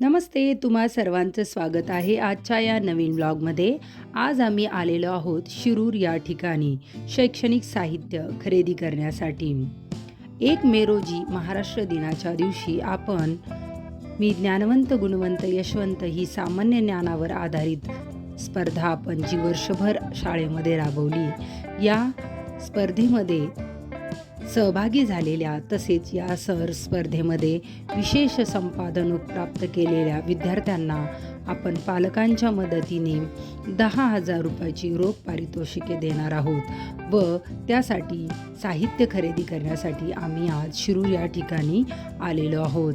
नमस्ते तुम्हा सर्वांचं स्वागत आहे आजच्या या नवीन ब्लॉगमध्ये. आज आम्ही आलेलो आहोत शिरूर या ठिकाणी शैक्षणिक साहित्य खरेदी करण्यासाठी. एक मे रोजी महाराष्ट्र दिनाच्या दिवशी आपण मी ज्ञानवंत गुणवंत यशवंत ही सामान्य ज्ञानावर आधारित स्पर्धा आपण जी वर्षभर शाळेमध्ये राबवली या स्पर्धेमध्ये सहभागी झालेल्या तसेच या सर स्पर्धेमध्ये विशेष संपादन प्राप्त केलेल्या विद्यार्थ्यांना आपण पालकांच्या मदतीने दहा हजार रुपयाची रोख पारितोषिके देणार आहोत व त्यासाठी साहित्य खरेदी करण्यासाठी आम्ही आज शिरू या ठिकाणी आलेलो आहोत.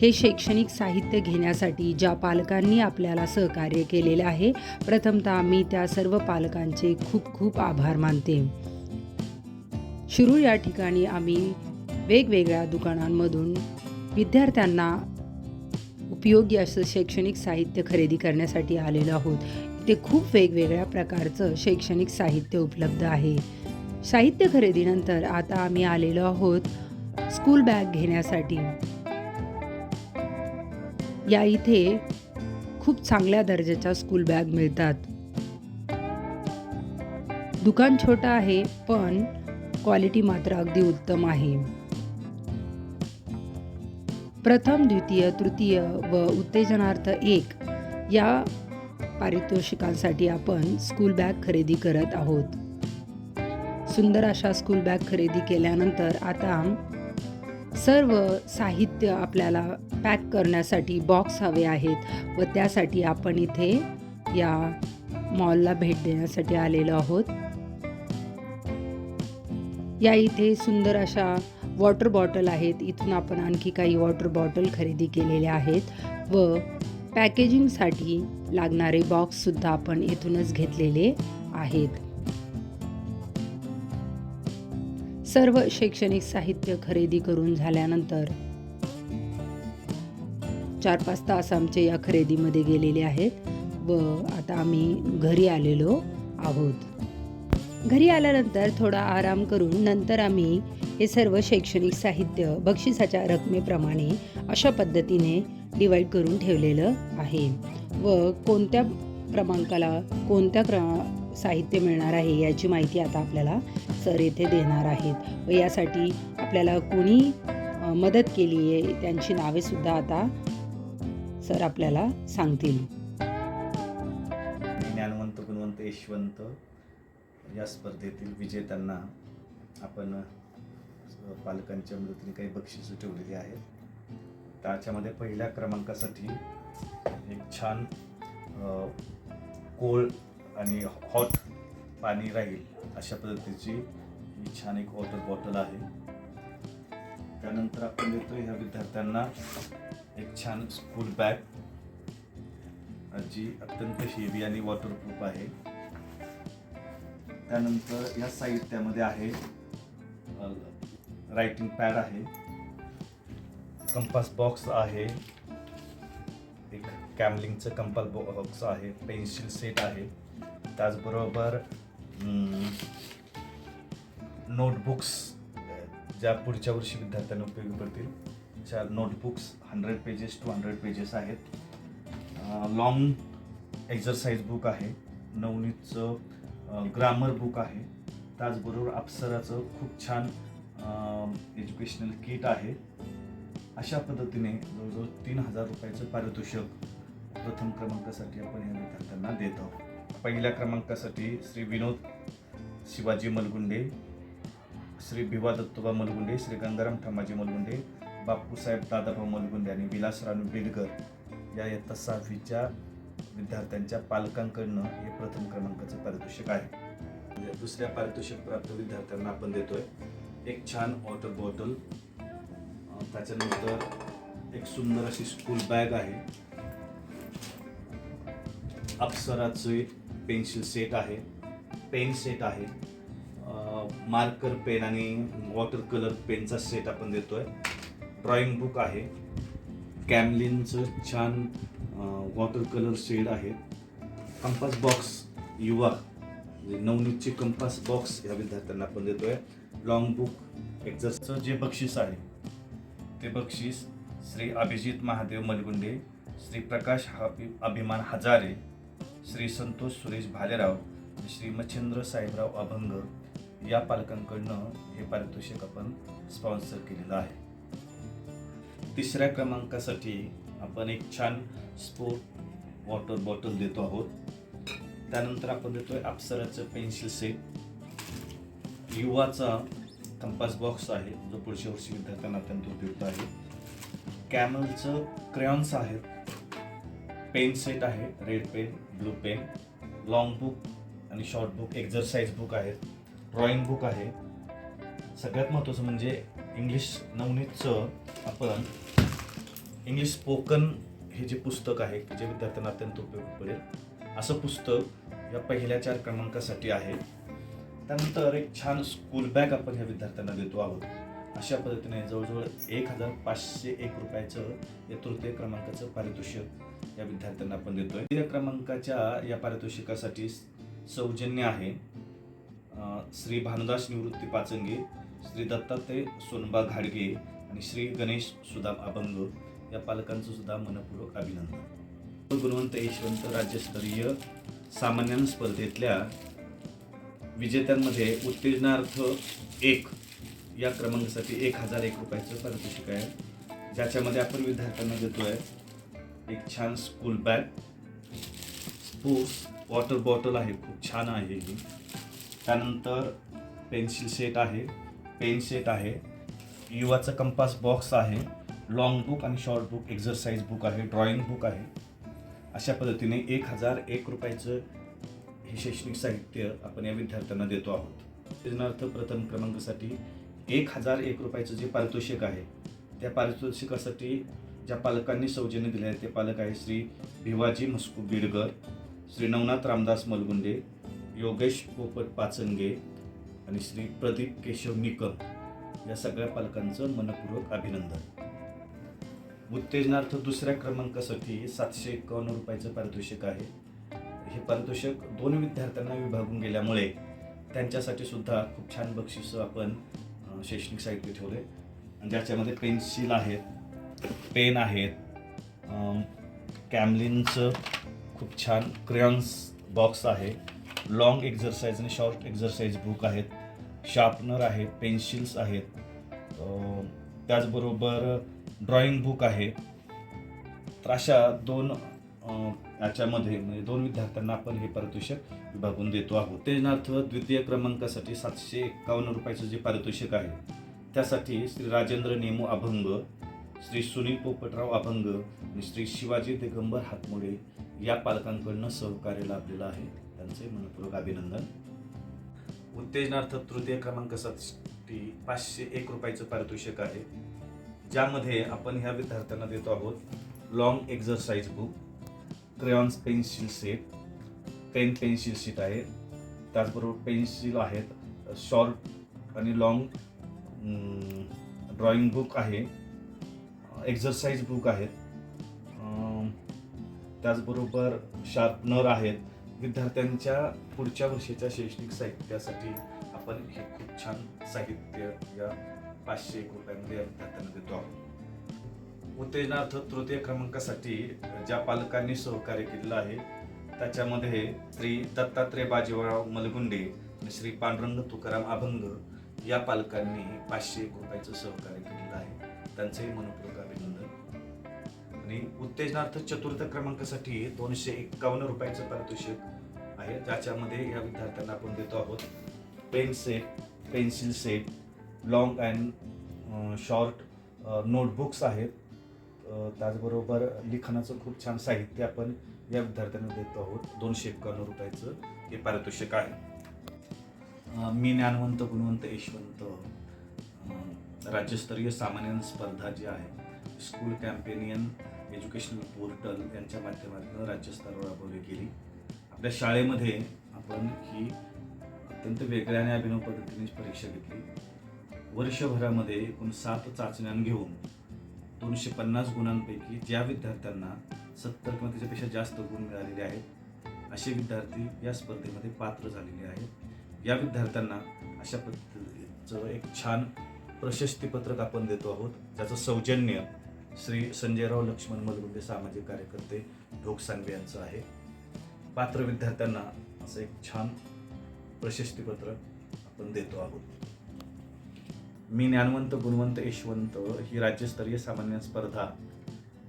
हे शैक्षणिक साहित्य घेण्यासाठी ज्या पालकांनी आपल्याला सहकार्य केलेले आहे प्रथमतः मी त्या सर्व पालकांचे खूप खूप आभार मानते. शिरूर या ठिकाणी आम्ही वेगवेगळ्या दुकानांमधून विद्यार्थ्यांना उपयोगी असं शैक्षणिक साहित्य खरेदी करण्यासाठी आलेलो आहोत. इथे खूप वेगवेगळ्या प्रकारचं शैक्षणिक साहित्य उपलब्ध आहे. साहित्य खरेदीनंतर आता आम्ही आलेलो आहोत स्कूल बॅग घेण्यासाठी. या इथे खूप चांगल्या दर्जाच्या स्कूल बॅग मिळतात. दुकान छोटं आहे पण क्वालिटी मात्र अगदी उत्तम आहे. प्रथम द्वितीय तृतीय व उत्तेजनार्थ एक या पारितोषिकांसाठी आपण स्कूल बॅग खरेदी करत आहोत. सुंदर अशा स्कूल बॅग खरेदी केल्यानंतर आता सर्व साहित्य आपल्याला पॅक करण्यासाठी बॉक्स हवे आहेत व त्यासाठी आपण इथे या मॉलला भेट देण्यासाठी आलेलो आहोत. या इथे सुंदर अशा वॉटर बॉटल आहेत. इथून आपण आणखी काही वॉटर बॉटल खरेदी केलेल्या आहेत व पॅकेजिंगसाठी लागणारे बॉक्ससुद्धा आपण इथूनच घेतलेले आहेत. सर्व शैक्षणिक साहित्य खरेदी करून झाल्यानंतर चार पाच तास आमचे या खरेदीमध्ये गेलेले आहेत व आता आम्ही घरी आलेलो आहोत. घरी आल्यानंतर थोडा आराम करून नंतर आम्ही हे सर्व शैक्षणिक साहित्य बक्षिसाच्या रकमेप्रमाणे अशा पद्धतीने डिवाईड करून ठेवलेलं आहे. व कोणत्या क्रमांकाला कोणत्या क्र साहित्य मिळणार आहे याची माहिती आता आपल्याला सर येथे देणार आहेत. व यासाठी आपल्याला कोणी मदत केली आहे त्यांची नावेसुद्धा आता सर आपल्याला सांगतील. ज्ञानवंत गुणवंत यशवंत या स्पर्धेतील विजेत्यांना आपण पालकांच्या मदतीने काही बक्षिसं ठेवलेली आहेत. त्याच्यामध्ये पहिल्या क्रमांकासाठी एक छान कोळ आणि हॉट पाणी राहील अशा पद्धतीची ही छान एक वॉटर बॉटल आहे. त्यानंतर आपण देतो ह्या विद्यार्थ्यांना एक छान स्कूल बॅग जी अत्यंत हेवी आणि वॉटरप्रूफ आहे. त्यानंतर या साहित्यामध्ये आहे रायटिंग पॅड आहे कंपास बॉक्स आहे एक कॅमलिंगचं कंपास बॉक्स आहे पेन्सिल सेट आहे त्याचबरोबर नोटबुक्स ज्या पुढच्या वर्षी विद्यार्थ्यांना उपयोगी पडतील ज्या notebooks hundred pages two hundred pages आहेत. लॉंग एक्झरसाइज बुक आहे नवनीतचं ग्रामर बुक आहे. त्याचबरोबर अप्सराचं खूप छान एज्युकेशनल किट आहे. अशा पद्धतीने जवळजवळ तीन हजार रुपयाचं पारितोषिक प्रथम क्रमांकासाठी आपण या विद्यार्थ्यांना देत आहोत. पहिल्या क्रमांकासाठी श्री विनोद शिवाजी मलगुंडे श्री भिवा दत्तोबा मलगुंडे श्री गंगाराम ठमाजी मलगुंडे बापूसाहेब दादाभाऊ मलगुंडे आणि विलास बेलगर बेडकर या इयत्ता सहावीच्या विद्यार्थ्यांच्या पालकांकडनं हे प्रथम क्रमांकाचं पारितोषिक आहे. म्हणजे दुसऱ्या पारितोषिक प्राप्त विद्यार्थ्यांना आपण देतोय एक छान वॉटर बॉटल त्याच्यानंतर एक सुंदर अशी स्कूल बॅग आहे. अप्सराचे पेन्सिल सेट आहे. पेन सेट आहे. मार्कर पेन आणि वॉटर कलर पेनचा सेट आपण देतोय. ड्रॉइंग बुक आहे. कॅमलिनचं छान वॉटर कलर शेड आहेत कंपास बॉक्स युवा म्हणजे नवनीतचे कंपास बॉक्स या विद्यार्थ्यांना आपण देतोय. लॉंग बुक एक्झरचं जे बक्षीस आहे ते बक्षीस श्री अभिजित महादेव मलगुंडे श्री प्रकाश अभि अभिमान हजारे श्री संतोष सुरेश भालेराव श्री मच्छिंद्र साहेबराव अभंग या पालकांकडनं हे पारितोषिक आपण स्पॉन्सर केलेलं आहे. तिसऱ्या क्रमांकासाठी आपण एक छान स्पोर्ट वॉटर बॉटल देतो आहोत. त्यानंतर आपण देतो आहे अप्सराचं पेन्सिल सेट युवाचा कंपास बॉक्स आहे जो पुढच्या वर्षी विद्यार्थ्यांना अत्यंत उपयुक्त आहे. कॅमलचं क्रेयॉन्स आहेत पेन सेट आहे red pen blue pen long book आणि शॉर्ट बुक एक्झरसाइज बुक आहेत. ड्रॉइंग बुक आहे. सगळ्यात महत्त्वाचं म्हणजे इंग्लिश नवनीतचं आपण इंग्लिश स्पोकन हे जे पुस्तक आहे की जे विद्यार्थ्यांना अत्यंत उपयोगी पडेल. असं पुस्तक या पहिल्या चार क्रमांकासाठी आहे. त्यानंतर एक छान स्कूल बॅग आपण ह्या विद्यार्थ्यांना देतो आहोत. अशा पद्धतीने जवळजवळ एक हजार पाचशे एक रुपयाचं या तृतीय क्रमांकाचं पारितोषिक या विद्यार्थ्यांना आपण देतोय. तृतीय क्रमांकाच्या या पारितोषिकासाठी सौजन्य आहे श्री भानुदास निवृत्ती पाचंगे श्री दत्तात्रय सोनबा घाडगे आणि श्री गणेश सुदाम अभंग. या पालकांचं सुद्धा मनपूर्वक अभिनंदन. गुणवंत यशवंत राज्यस्तरीय सामान्य स्पर्धेतल्या विजेत्यांमध्ये उत्तेजनार्थ एक या क्रमांकासाठी एक हजार एक रुपयाचं पारितोषिक आहे. ज्याच्यामध्ये आपण विद्यार्थ्यांना देतो आहे एक छान स्कूल बॅग स्पूस वॉटर बॉटल आहे खूप छान आहे ही. त्यानंतर पेन्सिल सेट आहे. पेन सेट आहे. युवाचा कंपास बॉक्स आहे. लॉंग बुक आणि शॉर्ट बुक एक्झरसाईज बुक आहे ड्रॉइंग बुक आहे. अशा पद्धतीने एक हजार एक रुपयाचं हे शैक्षणिक साहित्य आपण या विद्यार्थ्यांना देतो आहोत. उदाहरणार्थ प्रथम क्रमांकासाठी एक हजार एक रुपयाचं जे पारितोषिक आहे त्या पारितोषिकासाठी ज्या पालकांनी सौजन्य दिले आहे ते पालक आहे श्री भिवाजी मस्कू बिडगर श्री नवनाथ रामदास मलगुंडे योगेश पोपट पाचंगे आणि श्री प्रदीप केशव निकम. या सगळ्या पालकांचं मनपूर्वक अभिनंदन. उत्तेजनार्थ दुसऱ्या क्रमांकासाठी सातशे एकावन्न रुपयाचं पारितोषिक आहे. हे पारितोषिक दोन विद्यार्थ्यांना विभागून गेल्यामुळे त्यांच्यासाठी सुद्धा खूप छान बक्षिसं आपण शैक्षणिक साहित्य ठेवले. आणि ज्याच्यामध्ये पेन्सिल आहेत पेन आहेत कॅमलिनचं खूप छान क्रेयॉन्स बॉक्स आहे. लॉंग एक्झरसाइज आणि शॉर्ट एक्झरसाइज बुक आहेत. शार्पनर आहे पेन्सिल्स आहेत. त्याचबरोबर ड्रॉइंग बुक आहे. तर अशा दोन याच्यामध्ये म्हणजे दोन विद्यार्थ्यांना आपण हे पारितोषिक विभागून देतो आहोत. उत्तेजनार्थ द्वितीय क्रमांकासाठी सातशे एकावन्न रुपयाचं जे पारितोषिक आहे त्यासाठी श्री राजेंद्र नेमू अभंग श्री सुनील पोपटराव अभंग आणि श्री शिवाजी दिगंबर हातमोडे या पालकांकडनं सहकार्य लाभलेलं आहे. त्यांचे मनपूर्वक अभिनंदन. उत्तेजनार्थ तृतीय क्रमांकासाठी पाचशे एक रुपयाचं पारितोषिक आहे. ज्यामध्ये आपण ह्या विद्यार्थ्यांना देतो आहोत long exercise book crayons pencil set pen pencil sheet आहे. त्याचबरोबर पेन्सिल आहेत शॉर्ट आणि लॉंग ड्रॉइंग बुक आहे एक्झरसाइज बुक आहेत. त्याचबरोबर शार्पनर आहेत. विद्यार्थ्यांच्या पुढच्या वर्षीच्या शैक्षणिक साहित्यासाठी आपण हे खूप छान साहित्य या पाचशे एक रुपयामध्ये विद्यार्थ्यांना देतो आहोत उत्तेजनार्थ तृतीय क्रमांकासाठी ज्या पालकांनी सहकार्य केलेलं आहे त्याच्यामध्ये श्री दत्तात्रय बाजीराव मलगुंडे आणि श्री पांडुरंग तुकाराम अभंग या पालकांनी पाचशे एक रुपयाचं सहकार्य केलेलं आहे. त्यांचंही मनपूर्वक अभिनंदन. आणि उत्तेजनार्थ चतुर्थ क्रमांकासाठी दोनशे एक्कावन्न रुपयाचं पारितोषिक आहे ज्याच्यामध्ये या विद्यार्थ्यांना आपण देतो आहोत. Pen set pencil set long and short notebooks आहेत. त्याचबरोबर लिखाणाचं खूप छान साहित्य आपण या विद्यार्थ्यांना देत आहोत. दोनशे एक्कावन्न रुपयाचं हे पारितोषिक आहे. मी ज्ञानवंत गुणवंत यशवंत राज्यस्तरीय सामान्य स्पर्धा जी आहे स्कूल कॅम्पेनियन एज्युकेशनल पोर्टल यांच्या माध्यमातून राज्यस्तरावर राबवली गेली. आपल्या शाळेमध्ये आपण ही अत्यंत वेगळ्या आणि अभिनव पद्धतीने परीक्षा घेतली. वर्षभरामध्ये एकूण सात चाचण्या घेऊन दोनशे पन्नास गुणांपैकी ज्या विद्यार्थ्यांना सत्तर किंवा त्याच्यापेक्षा जास्त गुण मिळालेले आहेत असे विद्यार्थी या स्पर्धेमध्ये पात्र झालेले आहेत. या विद्यार्थ्यांना अशा पद्धतीचं एक छान प्रशस्तीपत्रक आपण देतो आहोत ज्याचं सौजन्य श्री संजयराव लक्ष्मण मलगुंडे सामाजिक कार्यकर्ते ढोक सांगवे यांचं आहे. पात्र विद्यार्थ्यांना असं एक छान प्रशस्तीपत्र आपण देतो आहोत. मी ज्ञानवंत गुणवंत यशवंत ही राज्यस्तरीय सामान्य स्पर्धा.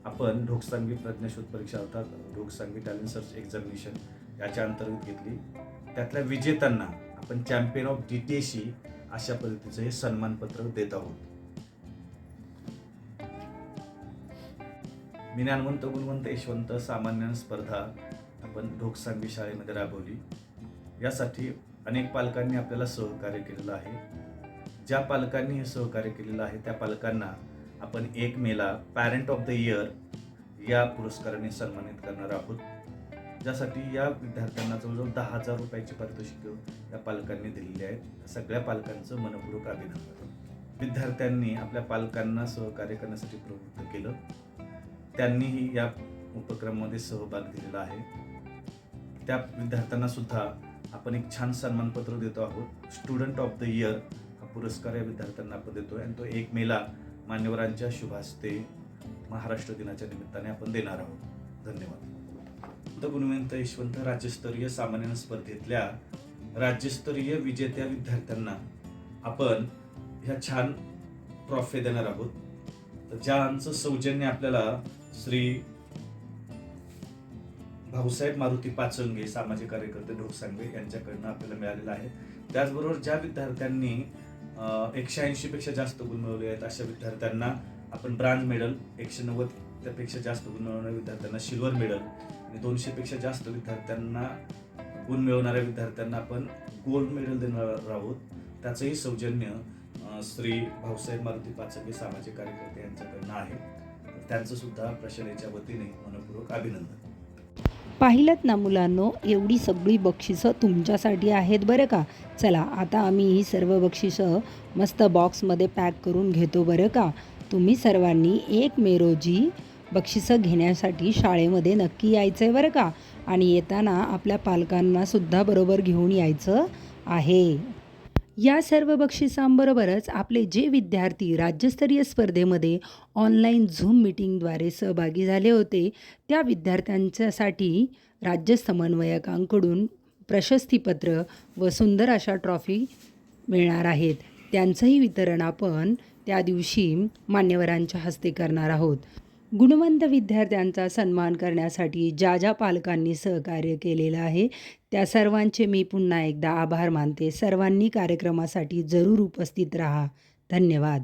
आपण ढोकसांगी प्रज्ञाशोध परीक्षा अर्थात ढोकसांगी टॅलेंट सर्च एक्झामिनेशन याच्या अंतर्गत घेतली. त्यातल्या विजेत्यांना आपण चॅम्पियन ऑफ डी टी एशी अशा पद्धतीचं हे सन्मानपत्र देत आहोत. मी ज्ञानवंत गुणवंत यशवंत सामान्य स्पर्धा आपण ढोकसांगी शाळेमध्ये राबवली. यासाठी अनेक पालकांनी आपल्याला सहकार्य केलेलं आहे. ज्या पालकांनी हे सहकार्य केलेलं आहे त्या पालकांना आपण एक मेला पॅरेंट ऑफ द इयर या पुरस्काराने सन्मानित करणार आहोत. ज्यासाठी या विद्यार्थ्यांना जवळजवळ दहा हजार रुपयाची पारितोषिकं या पालकांनी दिलेली आहेत. सगळ्या पालकांचं मनपूर्वक अभिनंदन. विद्यार्थ्यांनी आपल्या पालकांना सहकार्य करण्यासाठी प्रवृत्त केलं. त्यांनीही या उपक्रमामध्ये सहभाग दिलेला आहे. त्या विद्यार्थ्यांना सुद्धा आपण एक छान सन्मानपत्र देतो आहोत. स्टुडंट ऑफ द इयर पुरस्कार या विद्यार्थ्यांना आपण देतोय. आणि तो एक मेला मान्यवरांच्या शुभास्ते महाराष्ट्र दिनाच्या निमित्ताने आपण देणार आहोत. धन्यवाद. गुणवंत यशवंत राज्यस्तरीय सामान्य स्पर्धेतल्या राज्यस्तरीय विजेत्या विद्यार्थ्यांना आपण ह्या छान ट्रॉफी देणार आहोत. तर ज्यांचं सौजन्य आपल्याला श्री भाऊसाहेब मारुती पाचंगे सामाजिक कार्यकर्ते ढोकसांगे यांच्याकडनं आपल्याला मिळालेलं आहे. त्याचबरोबर ज्या विद्यार्थ्यांनी एकशे ऐंशीपेक्षा जास्त गुण मिळवले आहेत अशा विद्यार्थ्यांना आपण ब्रांज मेडल एकशे नव्वद त्यापेक्षा जास्त गुण मिळवणाऱ्या विद्यार्थ्यांना सिल्वर मेडल आणि दोनशेपेक्षा जास्त विद्यार्थ्यांना गुण मिळवणाऱ्या विद्यार्थ्यांना आपण गोल्ड मेडल देणार आहोत. त्याचंही सौजन्य श्री भाऊसाहेब मारुती पाचके सामाजिक कार्यकर्ते यांच्याकडनं आहे. त्यांचंसुद्धा त्यांचं सुद्धा प्रशालेच्या वतीने मनपूर्वक अभिनंदन. पाहिलं ना मुलांनो एवढी सगळी बक्षिसं तुमच्यासाठी आहेत बरं का? चला आता आम्ही ही सर्व बक्षिसं मस्त बॉक्समध्ये पॅक करून घेतो बरं का? तुम्ही सर्वांनी एक मे रोजी बक्षिसं घेण्यासाठी शाळेमध्ये नक्की यायचं आहे बरं का? आणि येताना आपल्या पालकांनासुद्धा बरोबर घेऊन यायचं आहे. या सर्व बक्षिसांबरोबरच आपले जे विद्यार्थी राज्यस्तरीय स्पर्धेमध्ये ऑनलाईन झूम मीटिंगद्वारे सहभागी झाले होते त्या विद्यार्थ्यांच्यासाठी राज्य समन्वयकांकडून प्रशस्तीपत्र व सुंदर अशा ट्रॉफी मिळणार आहेत. त्यांचंही वितरण आपण त्या दिवशी मान्यवरांच्या हस्ते करणार आहोत. गुणवंत विद्यार्थ्यांचा सन्मान करण्यासाठी ज्या ज्या पालकांनी सहकार्य केलेलं आहे त्या सर्वांचे मी पुन्हा एकदा आभार मानते. सर्वांनी कार्यक्रमासाठी जरूर उपस्थित राहा. धन्यवाद.